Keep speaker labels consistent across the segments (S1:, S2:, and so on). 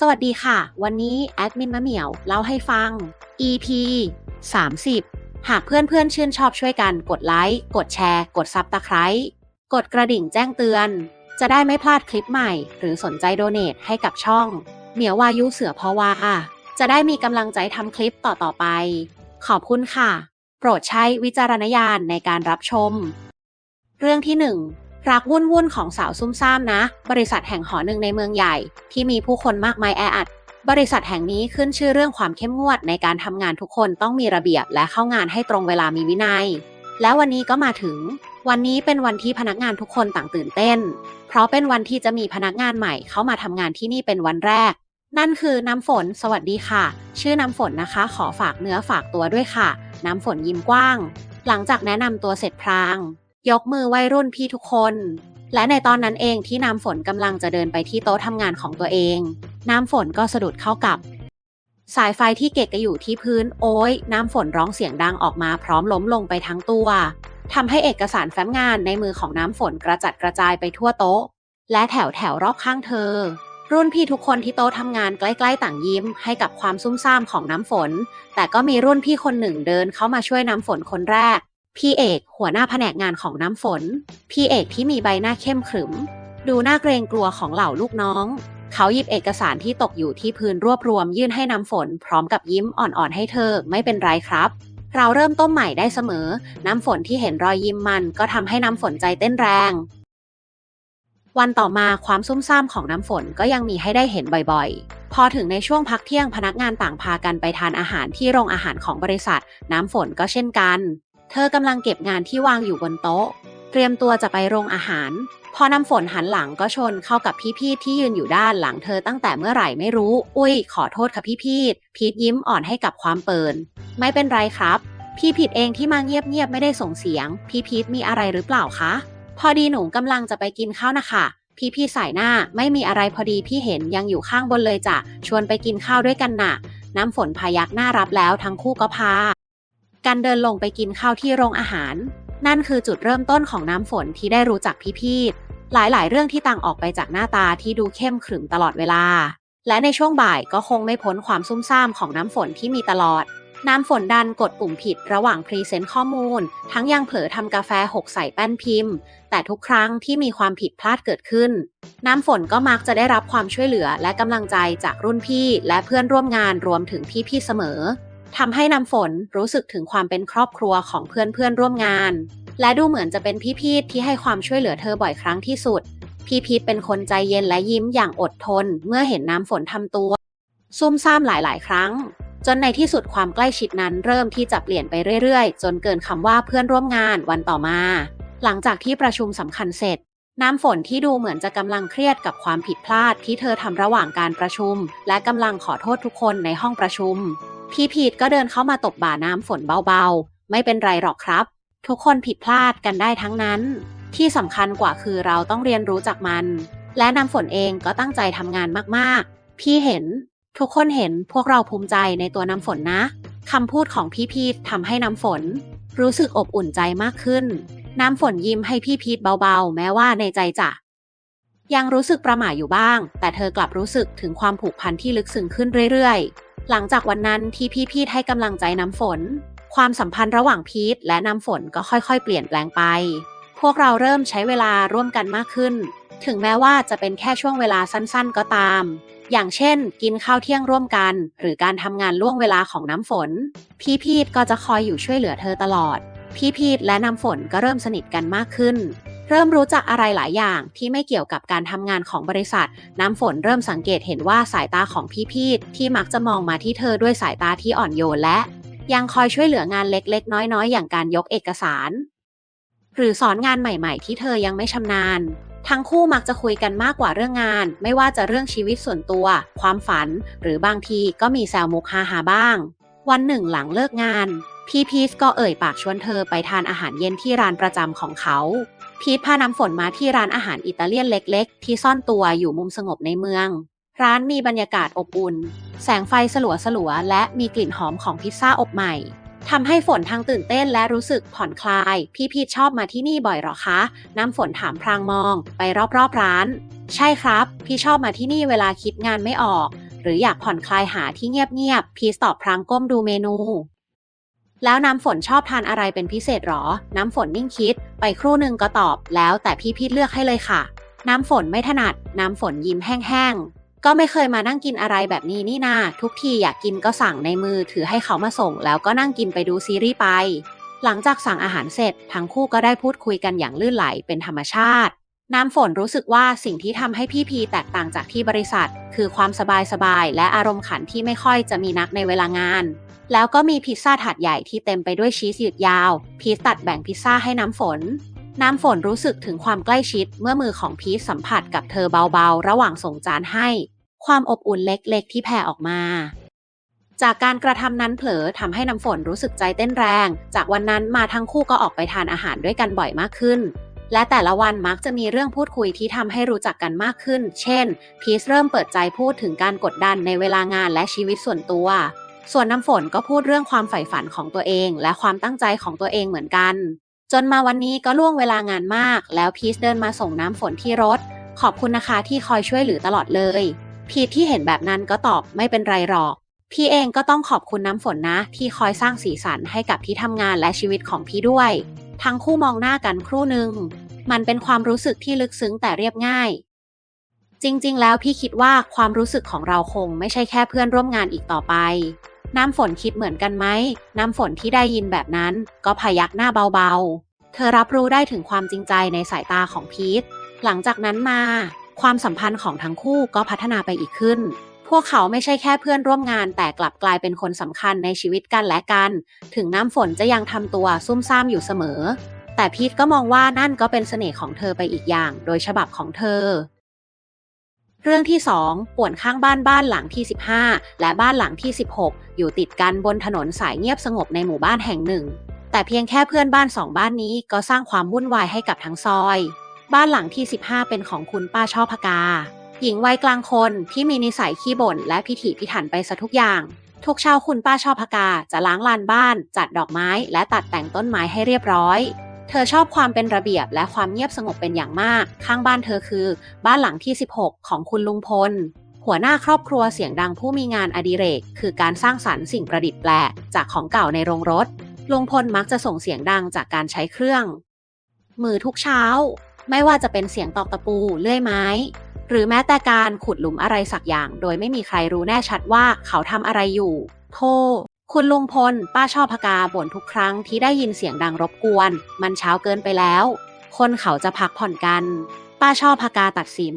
S1: สวัสดีค่ะ วันนี้แอดมินมะเหมียวเล่าให้ฟัง EP 30 หากเพื่อนๆชื่นชอบช่วยกันกดไลค์ กดแชร์ กดซับตะไคร้กดกระดิ่งแจ้งเตือน จะได้ไม่พลาดคลิปใหม่ หรือสนใจโดเนทให้กับช่อง เหมียววายุเสือเพราะว่าจะได้มีกำลังใจทำคลิปต่อๆไป ขอบคุณค่ะ โปรดใช้วิจารณญาณในการรับชม เรื่องที่หนึ่ง รักวุ่นวุ่นของสาวซุ่มซ่ามนะ บริษัทแห่งหอหนึ่งในเมืองใหญ่ ที่มีผู้คนมากมายแออัด บริษัทแห่งนี้ขึ้นชื่อเรื่องความเข้มงวดในการทำงานทุกคนต้องมีระเบียบและเข้างานให้ตรงเวลามีวินัย แล้ววันนี้ก็มาถึง วันนี้เป็นวันที่พนักงานทุกคนต่างตื่นเต้น เพราะเป็นวันที่จะมีพนักงานใหม่เข้ามาทำงานที่นี่เป็นวันแรก นั่นคือน้ำฝน สวัสดีค่ะ ชื่อน้ำฝนนะคะ ขอฝากเนื้อฝากตัวด้วยค่ะ น้ำฝนยิ้มกว้าง หลังจากแนะนำตัวเสร็จพราง ยกมือไหว้รุ่นพี่ทุกคน และในตอนนั้นเองที่น้ำฝนกำลังจะเดินไปที่โต๊ะทำงานของตัวเอง น้ำฝนก็สะดุดเข้ากับ สายไฟที่เกะกะอยู่ที่พื้นโอ้ยน้ำฝนร้องเสียงดังออกมาพร้อมล้มลงไปทั้งตัวทำให้เอกสารแฟ้มงานในมือของน้ำฝนกระจัดกระจายไปทั่วโต๊ะ และแถวแถวรอบข้างเธอ รุ่นพี่ทุกคนที่โต๊ะทำงานใกล้ๆต่างยิ้มให้กับความซุ่มซ่ามของน้ำฝน แต่ก็มีรุ่นพี่คนหนึ่งเดินเข้ามาช่วยน้ำฝนคนแรก พี่เอก หัวหน้าแผนกงานของน้ำฝน พี่เอกที่มีใบหน้าเข้มขรึม ดูน่าเกรงกลัวของเหล่าลูกน้อง เขาหยิบเอกสารที่ตกอยู่ที่พื้นรวบรวมยื่นให้น้ำฝน พร้อมกับยิ้มอ่อนๆให้เธอไม่เป็นไรครับ เราเริ่มต้นใหม่ได้เสมอ น้ำฝนที่เห็นรอยยิ้มมันก็ทำให้น้ำฝนใจเต้นแรง วันต่อมาความซุ่มซ่ามของน้ำฝนก็ยังมีให้ได้เห็นบ่อยๆพอถึงในช่วงพักเที่ยงพนักงานต่างพากันไปทานอาหารที่โรงอาหารของบริษัท น้ำฝนก็เช่นกัน เธอกำลังเก็บงานที่วางอยู่บนโต๊ะ เตรียมตัวจะไปโรงอาหาร พอน้ำฝนหันหลังก็ชนเข้ากับพี่พีทที่ยืนอยู่ด้านหลังเธอตั้งแต่เมื่อไหร่ไม่รู้ อุ้ย ขอโทษค่ะพี่พีทพีทยิ้มอ่อนให้กับความเปินไม่เป็นไรครับ พี่ผิดเองที่มาเงียบๆไม่ได้ส่งเสียง พี่พีทมีอะไรหรือเปล่าคะ พอดีหนูกำลังจะไปกินข้าวนะคะพี่พี่สายหน้าไม่มีอะไรพอดีพี่เห็นยังอยู่ข้างบนเลยจ้ะชวนไปกินข้าวด้วยกันน่ะ น้ำฝนพายักหน้ารับแล้วทั้งคู่ก็พา การเดินลงไปกินข้าวที่โรงอาหาร นั่นคือจุดเริ่มต้นของน้ำฝนที่ได้รู้จักพี่พีทหลายๆ เรื่องที่ต่างออกไปจากหน้าตาที่ดูเข้มขรึมตลอดเวลา และในช่วงบ่ายก็คงไม่พ้นความซุ่มซ่ามของน้ำฝนที่มีตลอด น้ำฝนดันกดปุ่มผิดระหว่างพรีเซนต์ข้อมูล ทั้งยังเผลอทำกาแฟหกใส่แป้นพิมพ์ แต่ทุกครั้งที่มีความผิดพลาดเกิดขึ้น น้ำฝนก็มักจะได้รับความช่วยเหลือและกำลังใจจากรุ่นพี่ และเพื่อนร่วมงานรวมถึงพี่ๆเสมอ ทำให้น้ำฝนรู้สึกถึงความเป็นครอบครัวของเพื่อนเพื่อนร่วมงาน และดูเหมือนจะเป็นพี่พีทที่ให้ความช่วยเหลือเธอบ่อยครั้งที่สุด พี่พีทเป็นคนใจเย็นและยิ้มอย่างอดทน เมื่อเห็นน้ำฝนทำตัว ซุ่มซ่ามหลาย ๆ ครั้ง จนในที่สุดความใกล้ชิดนั้นเริ่มที่จะเปลี่ยนไปเรื่อย ๆ จนเกินคำว่าเพื่อนร่วมงานวันต่อมา หลังจากที่ประชุมสำคัญเสร็จน้ำฝนที่ดูเหมือนจะกำลังเครียดกับความผิดพลาดที่เธอทำระหว่างการประชุม และกำลังขอโทษทุกคนในห้องประชุม พี่พีทก็เดินเข้ามาตบบ่าน้ำฝนเบาๆ ไม่เป็นไรหรอกครับ ทุกคนผิดพลาดกันได้ทั้งนั้น ที่สำคัญกว่าคือเราต้องเรียนรู้จากมัน และน้ำฝนเองก็ตั้งใจทำงานมากๆ พี่เห็น ทุกคนเห็นพวกเราภูมิใจในตัวน้ำฝนนะคำพูดของพี่พีททำให้น้ำฝน รู้สึกอบอุ่นใจมากขึ้น น้ำฝนยิ้มให้พี่พีทเบาๆ แม้ว่าในใจจะยังรู้สึกประหม่าอยู่บ้าง แต่เธอกลับรู้สึกถึงความผูกพันที่ลึกซึ้งขึ้นเรื่อยๆ หลังจากวันนั้นที่พี่พีทให้กำลังใจน้ำฝน ความสัมพันธ์ระหว่างพีทและน้ำฝนก็ค่อยๆ เปลี่ยนแปลงไป พวกเราเริ่มใช้เวลาร่วมกันมากขึ้น ถึงแม้ว่าจะเป็นแค่ช่วงเวลาสั้นๆ ก็ตาม อย่างเช่น กินข้าวเที่ยงร่วมกัน หรือการทำงานล่วงเวลาของน้ำฝน พี่พีทก็จะคอยอยู่ช่วยเหลือเธอตลอด พี่พีทและน้ำฝนก็เริ่มสนิทกันมากขึ้น เริ่มรู้จักอะไรหลายอย่างที่ไม่เกี่ยวกับการทำงานของบริษัท น้ำฝนเริ่มสังเกตเห็นว่าสายตาของพี่พีทที่มักจะมองมาที่เธอด้วยสายตาที่อ่อนโยนและ ยังคอยช่วยเหลืองานเล็กๆ น้อยๆ อย่างการยกเอกสาร หรือสอนงานใหม่ๆ ที่เธอยังไม่ชำนาญ ทั้งคู่มักจะคุยกันมากกว่าเรื่องงาน ไม่ว่าจะเรื่องชีวิตส่วนตัว ความฝัน หรือบางทีก็มีแซวมุกฮาฮาบ้าง วันหนึ่งหลังเลิกงาน พี่พีทก็เอ่ยปากชวนเธอไปทานอาหารเย็นที่ร้านประจำของเขา พีทพาน้ำฝนมาที่ร้านอาหารอิตาเลียนเล็ก ๆ ที่ซ่อนตัวอยู่มุมสงบในเมือง ร้านมีบรรยากาศอบอุ่น แสงไฟสลัวๆและมีกลิ่นหอมของพิซซ่าอบใหม่ทำให้ฝนทั้งตื่นเต้นและรู้สึกผ่อนคลาย พี่พีชชอบมาที่นี่บ่อยหรอคะ น้ำฝนถามพรางมองไปรอบๆร้าน ใช่ครับ พี่ชอบมาที่นี่เวลาคิดงานไม่ออก หรืออยากผ่อนคลายหาที่เงียบๆพีชตอบพลางก้มดูเมนู แล้วน้ำฝนชอบทานอะไรเป็นพิเศษหรอ น้ำฝนนิ่งคิด ไปครู่หนึ่งก็ตอบ แล้วแต่พี่พีชเลือกให้เลยค่ะ น้ำฝนไม่ถนัด น้ำฝนยิ้มแห้งๆ ก็ไม่เคยมานั่งกินอะไรแบบนี้นี่นา ทุกทีอยากกินก็สั่งในมือถือให้เขามาส่ง แล้วก็นั่งกินไปดูซีรีส์ไป หลังจากสั่งอาหารเสร็จ ทั้งคู่ก็ได้พูดคุยกันอย่างลื่นไหลเป็นธรรมชาติ น้ำฝนรู้สึกว่าสิ่งที่ทำให้พี่พีแตกต่างจากที่บริษัท คือความสบายๆและอารมณ์ขันที่ไม่ค่อยจะมีนักในเวลางาน แล้วก็มีพิซซ่าถาดใหญ่ที่เต็มไปด้วยชีสยืดยาว พีชตัดแบ่งพิซซ่าให้น้ำฝน น้ำฝนรู้สึกถึงความใกล้ชิดเมื่อมือของพีชสัมผัสกับเธอเบาๆ ระหว่างส่งจานให้ ความอบอุ่นเล็กๆ ที่แผ่ออกมา จากการกระทำนั้นเผลอทำให้น้ำฝนรู้สึกใจเต้นแรง จากวันนั้นมาทั้งคู่ก็ออกไปทานอาหารด้วยกันบ่อยมากขึ้นและแต่ละวันมักจะมีเรื่องพูดคุยที่ทำให้รู้จักกันมากขึ้น เช่น พีชเริ่มเปิดใจพูดถึงการกดดันในเวลางานและชีวิตส่วนตัว ส่วนน้ำฝนก็พูดเรื่องความใฝ่ฝันของตัวเอง และความตั้งใจของตัวเองเหมือนกัน จนมาวันนี้ก็ล่วงเวลางานมาก แล้วพีชเดินมาส่งน้ำฝนที่รถ ขอบคุณนะคะที่คอยช่วยเหลือตลอดเลย พีชที่เห็นแบบนั้นก็ตอบไม่เป็นไรหรอก พี่เองก็ต้องขอบคุณน้ำฝนนะ ที่คอยสร้างสีสันให้กับที่ทำงานและชีวิตของพี่ด้วย ทั้งคู่มองหน้ากันครู่หนึ่งมันเป็นความรู้สึกที่ลึกซึ้งแต่เรียบง่าย จริง ๆ แล้วพี่คิดว่าความรู้สึกของเราคงไม่ใช่แค่เพื่อนร่วมงานอีกต่อไป น้ำฝนคิดเหมือนกันไหม น้ำฝนที่ได้ยินแบบนั้น ก็พยักหน้าเบาๆ เธอรับรู้ได้ถึงความจริงใจในสายตาของพีท หลังจากนั้นมา ความสัมพันธ์ของทั้งคู่ก็พัฒนาไปอีกขึ้น พวกเขาไม่ใช่แค่เพื่อนร่วมงาน แต่กลับกลายเป็นคนสำคัญในชีวิตกันและกัน ถึงน้ำฝนจะยังทำตัวซุ่มซ่ามอยู่เสมอ แต่พีทก็มองว่านั่นก็เป็นเสน่ห์ของเธอไปอีกอย่าง โดยฉบับของเธอ เรื่องที่ 2 ป่วนข้างบ้านบ้านหลังที่ 15 และบ้านหลังที่ 16 อยู่ติดกันบนถนนสายเงียบสงบในหมู่บ้านแห่งหนึ่ง แต่เพียงแค่เพื่อนบ้านสองบ้านนี้ก็สร้างความวุ่นวายให้กับทั้งซอย บ้านหลังที่ 15 เป็นของคุณป้าช่อพกา หญิงวัยกลางคนที่มีนิสัยขี้บ่นและพิถีพิถันไปซะทุกอย่าง ทุกเช้าคุณป้าช่อพกาจะล้างลานบ้าน จัดดอกไม้ และตัดแต่งต้นไม้ให้เรียบร้อย เธอชอบความเป็นระเบียบและความเงียบสงบเป็นอย่างมาก ข้างบ้านเธอคือ บ้านหลังที่ 16 ของคุณลุงพล หัวหน้าครอบครัวเสียงดังผู้มีงานอดิเรก คือการสร้างสรรค์สิ่งประดิษฐ์แปลกจากของเก่าในโรงรถ ลุงพลมักจะส่งเสียงดังจากการใช้เครื่อง มือทุกเช้า ไม่ว่าจะเป็นเสียงตอกตะปูเลื่อยไม้ หรือแม้แต่การขุดหลุมอะไรสักอย่าง โดยไม่มีใครรู้แน่ชัดว่าเขาทำอะไรอยู่ โท คุณลุงพล ป้าชอบพกาบ่นทุกครั้งที่ได้ยินเสียงดังรบกวน มันเช้าเกินไปแล้ว คนเขาจะพักผ่อนกัน ป้าชอบพกาตัดสิน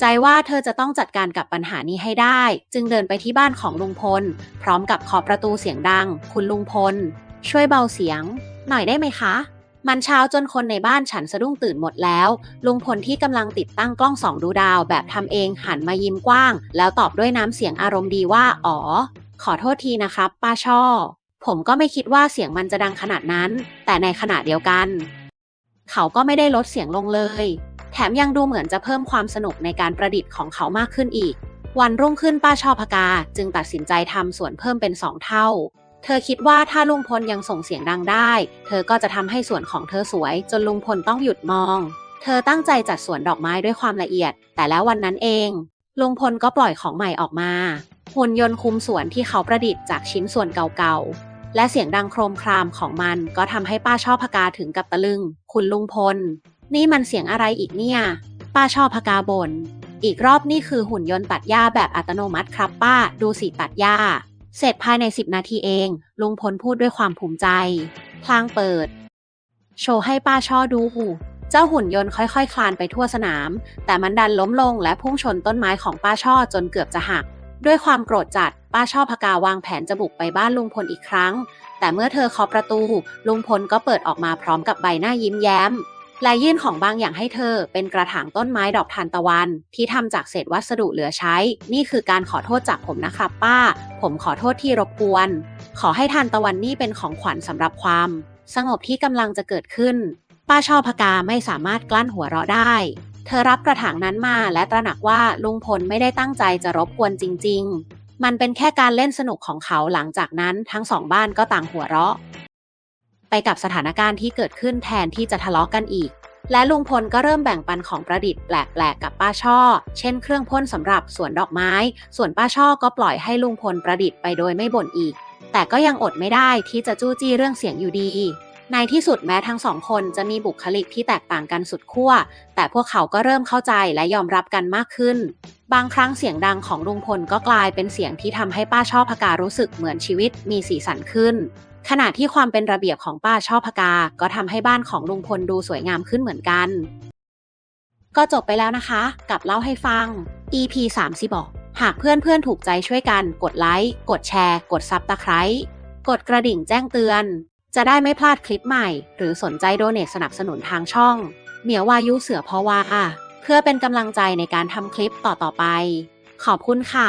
S1: ใจว่าเธอจะต้องจัดการกับปัญหานี้ให้ได้ จึงเดินไปที่บ้านของลุงพล พร้อมกับเคาะประตูเสียงดัง คุณลุงพล ช่วยเบาเสียง หน่อยได้ไหมคะ มันเช้าจนคนในบ้านฉันสะดุ้งตื่นหมดแล้ว ลุงพลที่กำลังติดตั้งกล้องส่องดูดาวแบบทำเองหันมายิ้มกว้าง แล้วตอบด้วยน้ำเสียงอารมณ์ดีว่า อ๋อ ขอโทษทีนะครับ ป้าช่อ ผมก็ไม่คิดว่าเสียงมันจะดังขนาดนั้น แต่ในขณะเดียวกัน เขาก็ไม่ได้ลดเสียงลงเลย แถมยังดูเหมือนจะเพิ่มความสนุกในการประดิษฐ์ของเขามากขึ้นอีก วันรุ่งขึ้นป้าชอพกา จึงตัดสินใจทำส่วนเพิ่มเป็นสองเท่า เธอคิดว่าถ้าลุงพลยังส่งเสียงดังได้ เธอก็จะทำให้สวนของเธอสวย จนลุงพลต้องหยุดมอง เธอตั้งใจจัดสวนดอกไม้ด้วยความละเอียด แต่แล้ววันนั้นเองลุงพลก็ปล่อยของใหม่ออกมา หุ่นยนต์คุมสวนที่เขาประดิษฐ์จากชิ้นส่วนเก่าๆ และเสียงดังโครมครามของมันก็ทำให้ป้าชอบพกาถึงกับตะลึง คุณลุงพล นี่มันเสียงอะไรอีกเนี่ย ป้าชอบพกาบน่นอีกรอบนี่คือหุ่นยนต์ตัดหญ้าแบบอัตโนมัติครับป้า ดูสิตัดหญ้า เสร็จภายใน 10 นาทีเอง ลุงพลพูดด้วยความภูมิใจ พลางเปิด โชว์ให้ป้าช่อดู เจ้าหุ่นยนต์ค่อยๆคคลานไปทั่วสนาม แต่มันดันล้มลงและพุ่งชนต้นไม้ของป้าช่อจนเกือบจะหัก ด้วยความโกรธจัด ป้าช่อพกาวางแผนจะบุกไปบ้านลุงพลอีกครั้ง แต่เมื่อเธอเคาะประตู ลุงพลก็เปิดออกมาพร้อมกับใบหน้ายิ้มแย้ม และยื่นของบางอย่างให้เธอ เป็นกระถางต้นไม้ดอกทานตะวัน ที่ทำจากเศษวัสดุเหลือใช้ นี่คือการขอโทษจากผมนะครับป้า ผมขอโทษที่รบกวน ขอให้ทานตะวันนี่เป็นของขวัญสำหรับความ สงบที่กำลังจะเกิดขึ้น ป้าชอบพกาไม่สามารถกลั้นหัวเราะได้ เธอรับกระถางนั้นมาและตระหนักว่าลุงพลไม่ได้ตั้งใจจะรบกวนจริง ๆ มันเป็นแค่การเล่นสนุกของเขาหลังจากนั้นทั้งสองบ้านก็ต่างหัวเราะ ไปกับสถานการณ์ที่เกิดขึ้นแทนที่จะทะเลาะกันอีก และลุงพลก็เริ่มแบ่งปันของประดิษฐ์แปลกๆกับป้าช่อ เช่นเครื่องพ่นสำหรับสวนดอกไม้ ส่วนป้าช่อก็ปล่อยให้ลุงพลประดิษฐ์ไปโดยไม่บ่นอีก แต่ก็ยังอดไม่ได้ที่จะจู้จี้เรื่องเสียงอยู่ดี ในที่สุดแม้ทั้งสองคนจะมีบุคลิกที่แตกต่างกันสุดขั้ว แต่พวกเขาก็เริ่มเข้าใจและยอมรับกันมากขึ้น บางครั้งเสียงดังของลุงพลก็กลายเป็นเสียงที่ทำให้ป้าช่อพการู้สึกเหมือนชีวิตมีสีสันขึ้น ขณะที่ความเป็นระเบียบของป้าช่อพกา ก็ทำให้บ้านของลุงพลดูสวยงามขึ้นเหมือนกัน ก็จบไปแล้วนะคะ กับเล่าให้ฟัง EP 3 0บอกหากเพื่อนเพื่อนๆถูกใจช่วยกัน กดไลค์ กดแชร์ กดซับตะไคร้กดกระดิ่งแจ้งเตือน จะได้ไม่พลาดคลิปใหม่ หรือสนใจโดเนทสนับสนุนทางช่อง เหมียววายุเสือเพราะว่าเพื่อเป็นกำลังใจในการทำคลิปต่อๆไป ขอบคุณค่ะ